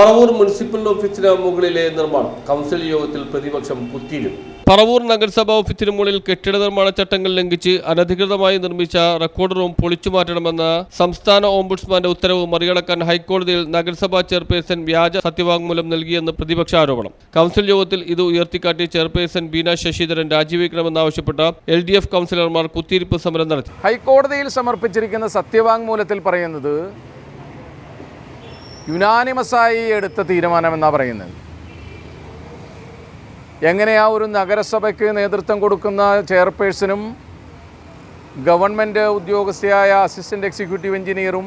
Paravur municipal ഓഫീസിന് മുകളിലെ നിർമ്മാണം. കൗൺസിൽ യോഗത്തിൽ പ്രതിപക്ഷം കുത്തിയിരുന്നു. പറവൂർ നഗരസഭാ ഓഫീസിന് മുകളിൽ കെട്ടിട നിർമ്മാണ ചട്ടങ്ങൾ ലംഘിച്ച് അനധികൃതമായി നിർമ്മിച്ച റെക്കോർഡ് റൂം പൊളിച്ചു മാറ്റണമെന്ന സംസ്ഥാന ഓംബുഡ്സ്മാന്റെ ഉത്തരവ് മറികടക്കാൻ ഹൈക്കോടതിയിൽ നഗരസഭാ ചെയർപേഴ്സൺ വ്യാജ സത്യവാങ്മൂലം നൽകിയെന്ന് പ്രതിപക്ഷ ആരോപണം. കൗൺസിൽ യോഗത്തിൽ ഇത് ഉയർത്തിക്കാട്ടി ചെയർപേഴ്സൺ ബീന ശശിധരൻ രാജിവെക്കണമെന്നാവശ്യപ്പെട്ട എൽ ഡി എഫ് കൗൺസിലർമാർ കുത്തിയിരിപ്പ് സമരം നടത്തി. ഹൈക്കോടതിയിൽ സമർപ്പിച്ചിരിക്കുന്ന സത്യവാങ്മൂലത്തിൽ പറയുന്നത് യുനാനിമസായി എടുത്ത തീരുമാനമെന്നാണ് പറയുന്നത്. എങ്ങനെയാ ഒരു നഗരസഭയ്ക്ക് നേതൃത്വം കൊടുക്കുന്ന ചെയർപേഴ്സണും ഗവൺമെന്റ് ഉദ്യോഗസ്ഥയായ അസിസ്റ്റന്റ് എക്സിക്യൂട്ടീവ് എഞ്ചിനീയറും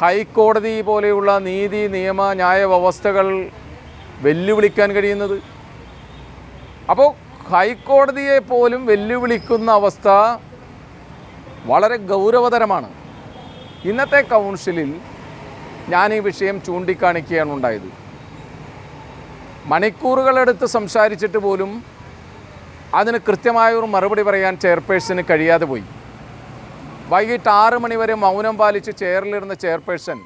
ഹൈക്കോടതി പോലെയുള്ള നീതി നിയമ ന്യായ വ്യവസ്ഥകൾ വെല്ലുവിളിക്കാൻ കഴിയുന്നത്? അപ്പോൾ ഹൈക്കോടതിയെ പോലും വെല്ലുവിളിക്കുന്ന അവസ്ഥ വളരെ ഗൗരവതരമാണ്. ഇന്നത്തെ കൗൺസിലിൽ ഞാൻ ഈ വിഷയം ചൂണ്ടിക്കാണിക്കുകയാണ് ഉണ്ടായത്. മണിക്കൂറുകളെടുത്ത് സംസാരിച്ചിട്ട് പോലും അതിന് കൃത്യമായ ഒരു മറുപടി പറയാൻ ചെയർപേഴ്സന് കഴിയാതെ പോയി. വൈകിട്ട് ആറ് മണിവരെ മൗനം പാലിച്ച് ചെയറിലിരുന്ന ചെയർപേഴ്സൺ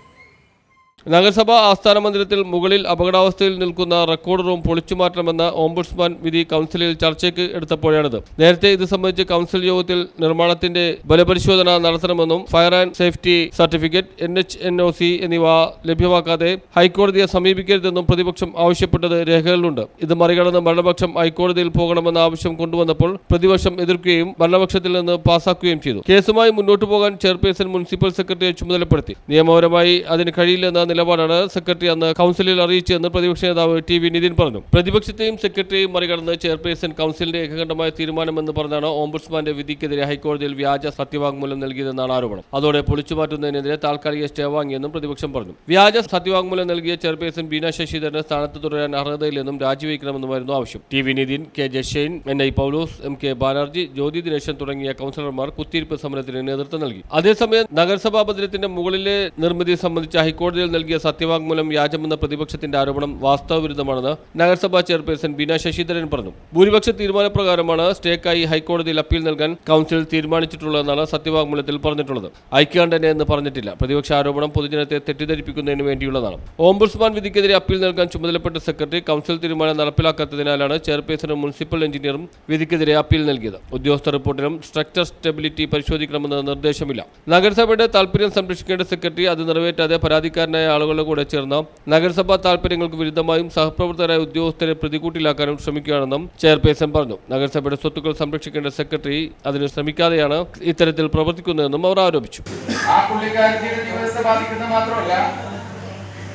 നഗരസഭാ ആസ്ഥാന മന്ദിരത്തിൽ മുകളിൽ അപകടാവസ്ഥയിൽ നിൽക്കുന്ന റെക്കോർഡ് റൂം പൊളിച്ചുമാറ്റണമെന്ന ഓംബുഡ്സ്മാൻ വിധി കൗൺസിലിൽ ചർച്ചയ്ക്ക് എടുത്തപ്പോഴാണിത്. നേരത്തെ ഇത് സംബന്ധിച്ച് കൗൺസിൽ യോഗത്തിൽ നിർമ്മാണത്തിന്റെ ബലപരിശോധന നടത്തണമെന്നും fire and safety certificate N H N O C എന്നിവ ലഭ്യമാക്കാതെ ഹൈക്കോടതിയെ സമീപിക്കരുതെന്നും പ്രതിപക്ഷം ആവശ്യപ്പെട്ടത് രേഖകളിലുണ്ട്. ഇത് മറികടന്ന് ഭരണപക്ഷം ഹൈക്കോടതിയിൽ പോകണമെന്ന ആവശ്യം കൊണ്ടുവന്നപ്പോൾ പ്രതിപക്ഷം എതിർക്കുകയും ഭരണപക്ഷത്തിൽ നിന്ന് പാസാക്കുകയും ചെയ്തു. കേസുമായി മുന്നോട്ടു പോകാൻ ചെയർപേഴ്സൺ മുനിസിപ്പൽ സെക്രട്ടറിയെ ചുമതലപ്പെടുത്തി. നിയമപരമായി അതിന് കഴിയില്ലെന്ന നിലപാടാണ് സെക്രട്ടറി അന്ന് കൗൺസിലിൽ അറിയിച്ചതെന്ന് പ്രതിപക്ഷ നേതാവ് ടി വി നിതിൻ പറഞ്ഞു. പ്രതിപക്ഷത്തെയും സെക്രട്ടറിയും മറികടന്ന് ചെയർപേഴ്സൺ കൗൺസിലിന്റെ ഏകകണ്ഠമായ തീരുമാനമെന്ന് പറഞ്ഞാണ് ഓംബുഡ്സ്മാന്റെ വിധിക്കെതിരെ ഹൈക്കോടതിയിൽ വ്യാജ സത്യവാങ്മൂലം നൽകിയതെന്നാണ് ആരോപണം. അതോടെ പൊളിച്ചുമാറ്റുന്നതിനെതിരെ താൽക്കാലിക സ്റ്റേ വാങ്ങിയെന്നും പ്രതിപക്ഷം പറഞ്ഞു. വ്യാജ സത്യവാങ്മൂലം നൽകിയ ചെയർപേഴ്സൺ ബീന ശശിധരന് സ്ഥാനത്ത് തുടരാൻ അർഹതയില്ലെന്നും രാജിവെക്കണമെന്നുമായിരുന്നു ആവശ്യം. T V Nithin K Jashine N I Paulose M K Banerjee Jyothi Dineshan തുടങ്ങിയ കൗൺസിലർമാർ കുത്തിയിരിപ്പ് സമരത്തിന് നേതൃത്വം നൽകി. അതേസമയം നഗരസഭാ മന്ദിരത്തിന്റെ മുകളിലെ നിർമ്മിതി സംബന്ധിച്ച് ഹൈക്കോടതിയിൽ നൽകിയ സത്യവാങ്മൂലം വ്യാജമെന്ന പ്രതിപക്ഷത്തിന്റെ ആരോപണം വാസ്തവവിരുദ്ധമാണെന്ന് നഗരസഭാ ചെയർപേഴ്സൺ ബീന ശശിധരൻ പറഞ്ഞു. ഭൂരിപക്ഷ തീരുമാനപ്രകാരമാണ് സ്റ്റേക്കായി ഹൈക്കോടതിയിൽ അപ്പീൽ നൽകാൻ കൗൺസിൽ തീരുമാനിച്ചിട്ടുള്ളതെന്നാണ് സത്യവാങ്മൂലത്തിൽ പറഞ്ഞിട്ടുള്ളത്. ഐക്യാണ്ടനെ എന്ന് പറഞ്ഞിട്ടില്ല. പ്രതിപക്ഷ ആരോപണം പൊതുജനത്തെ തെറ്റിദ്ധരിപ്പിക്കുന്നതിന് വേണ്ടിയുള്ളതാണ്. ഓംബുഡ്സ്മാൻ വിധിക്കെതിരെ അപ്പീൽ നൽകാൻ ചുമതലപ്പെട്ട സെക്രട്ടറി കൗൺസിൽ തീരുമാനം നടപ്പിലാക്കാത്തതിനാലാണ് ചെയർപേഴ്സണും മുനിസിപ്പൽ എഞ്ചിനീയറും വിധിക്കെതിരെ അപ്പീൽ നൽകിയത്. ഉദ്യോഗസ്ഥ റിപ്പോർട്ടിലും സ്ട്രക്ചർ സ്റ്റെബിലിറ്റി പരിശോധിക്കണമെന്ന് നിർദ്ദേശമില്ല. നഗരസഭയുടെ താൽപര്യം സംരക്ഷിക്കേണ്ട സെക്രട്ടറി അത് നിറവേറ്റാതെ പരാതിക്കാരനായ ആളുകളുടെ കൂടെ ചേർന്ന നഗരസഭാ താൽപര്യങ്ങൾക്ക് വിരുദ്ധമായും സഹപ്രവർത്തകരായ ഉദ്യോഗസ്ഥരെ പ്രതികൂട്ടിലാക്കാനും ശ്രമിക്കുകയാണെന്നും ചെയർപേഴ്സൺ പറഞ്ഞു. നഗരസഭയുടെ സ്വത്തുക്കൾ സംരക്ഷിക്കേണ്ട സെക്രട്ടറി അതിന് ശ്രമിക്കാതെയാണ് ഇത്തരത്തിൽ പ്രവർത്തിക്കുന്നതെന്നും അവർ ആരോപിച്ചു.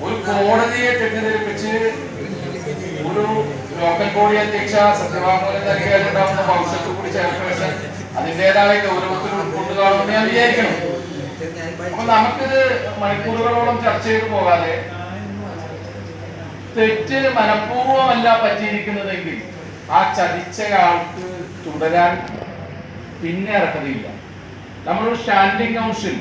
ഒരു കോടതിയെ തെറ്റിദ്ധരിപ്പിച്ച് ഒരു ലോക്കൽ ബോഡി അധ്യക്ഷ സത്യവാങ്മൂലം നൽകിയാൽ ഉണ്ടാവുന്ന ഭവിഷ്യത്ത് കൂടി ചെയർപേഴ്സൺ അതിന്റെതായ ഗൗരവത്തിൽ ഉൾക്കൊണ്ടുകാണെന്ന് ഞാൻ വിചാരിക്കണം മണിക്കൂറുകളോളം ചർച്ച ചെയ്ത് പോകാതെ തെറ്റ് മനഃപൂർവമല്ല പറ്റിയിരിക്കുന്നതെങ്കിൽ ആ ചതിച്ചയാൾക്ക് തുടരാൻ പിന്നെ അർഹതയില്ല. നമ്മളൊരു സ്റ്റാൻഡിംഗ് കൗൺസിൽ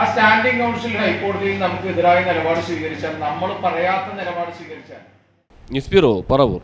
ആ സ്റ്റാൻഡിംഗ് കൗൺസിൽ ഹൈക്കോടതിയിൽ നമുക്ക് എതിരായ നിലപാട് സ്വീകരിച്ചാൽ നമ്മൾ പറയാത്ത നിലപാട് സ്വീകരിച്ചാൽ. News bureau Paravur.